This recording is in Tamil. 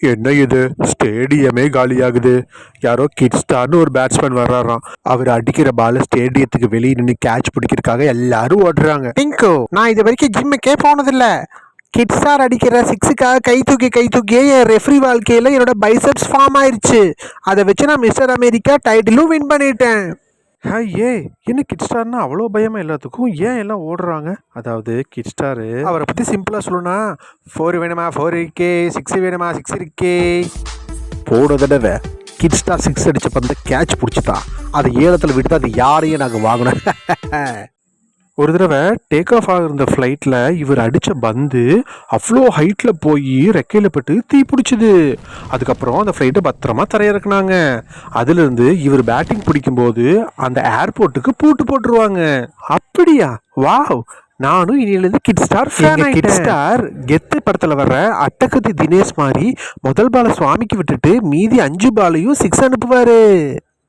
என்ன இது? ஸ்டேடியமே காலியாகுது. யாரோ கிட்ஸ்டார்னு ஒரு பேட்ஸ்மேன் வர்றாராம். அவர் அடிக்கிற பால ஸ்டேடியத்துக்கு வெளியே நின்று கேட்ச் பிடிக்கிறதுக்காக எல்லாரும் ஓடுறாங்க. பிங்கு நான் இது வரைக்கும் ஜிம்முக்கே போனதில்ல. கிட்ஸார் அடிக்கிற சிக்ஸுக்காக கை தூக்கி கை தூக்கியே என் ரெஃப்ரி வாழ்க்கையில் என்னோட பைசப்ஸ் ஃபார்ம் ஆயிடுச்சு அதை வச்சு நான் மிஸ்டர் அமெரிக்கா டைட்டிலும் வின் பண்ணிட்டேன். ஹே ஏ என்ன கிட் ஸ்டார்னா அவ்வளோ பயமாக எல்லாத்துக்கும்? ஏன் எல்லாம் ஓடுறாங்க? அதாவது கிட் ஸ்டாரு அவரை பற்றி சிம்பிளாக சொல்லணும்னா ஃபோர் வேணுமா? ஃபோர் இருக்கே சிக்ஸ் வேணுமா? சிக்ஸ் இருக்கே. போன தடவை கிட் ஸ்டார் சிக்ஸ் அடித்த பந்த கேட்ச் பிடிச்சிட்டா. அதை ஏலத்தில் விட்டு அது யாரையும் நாங்கள் வாங்கினோம் ஒரு தடவை டேக் ஆஃப் ஆகிருந்த ஃப்ளைட்டில் இவர் அடித்த பந்து அவ்வளோ ஹைட்டில் போய் ரெக்கையில் பட்டு தீ பிடிச்சிது. அதுக்கப்புறம் அந்த ஃப்ளைட்டை பத்திரமா தரையிறக்குனாங்க. அதுலேருந்து இவர் பேட்டிங் பிடிக்கும்போது அந்த ஏர்போர்ட்டுக்கு பூட்டு போட்டுருவாங்க. அப்படியா? வாவ்! நானும் இனியிலேருந்து kid star fan kid star Gethu படத்தில் வர்ற அட்டகத்தி தினேஷ் மாதிரி முதல் பாலை சுவாமிக்கு விட்டுட்டு மீதி அஞ்சு பாலையும் சிக்ஸ் அனுப்புவார்.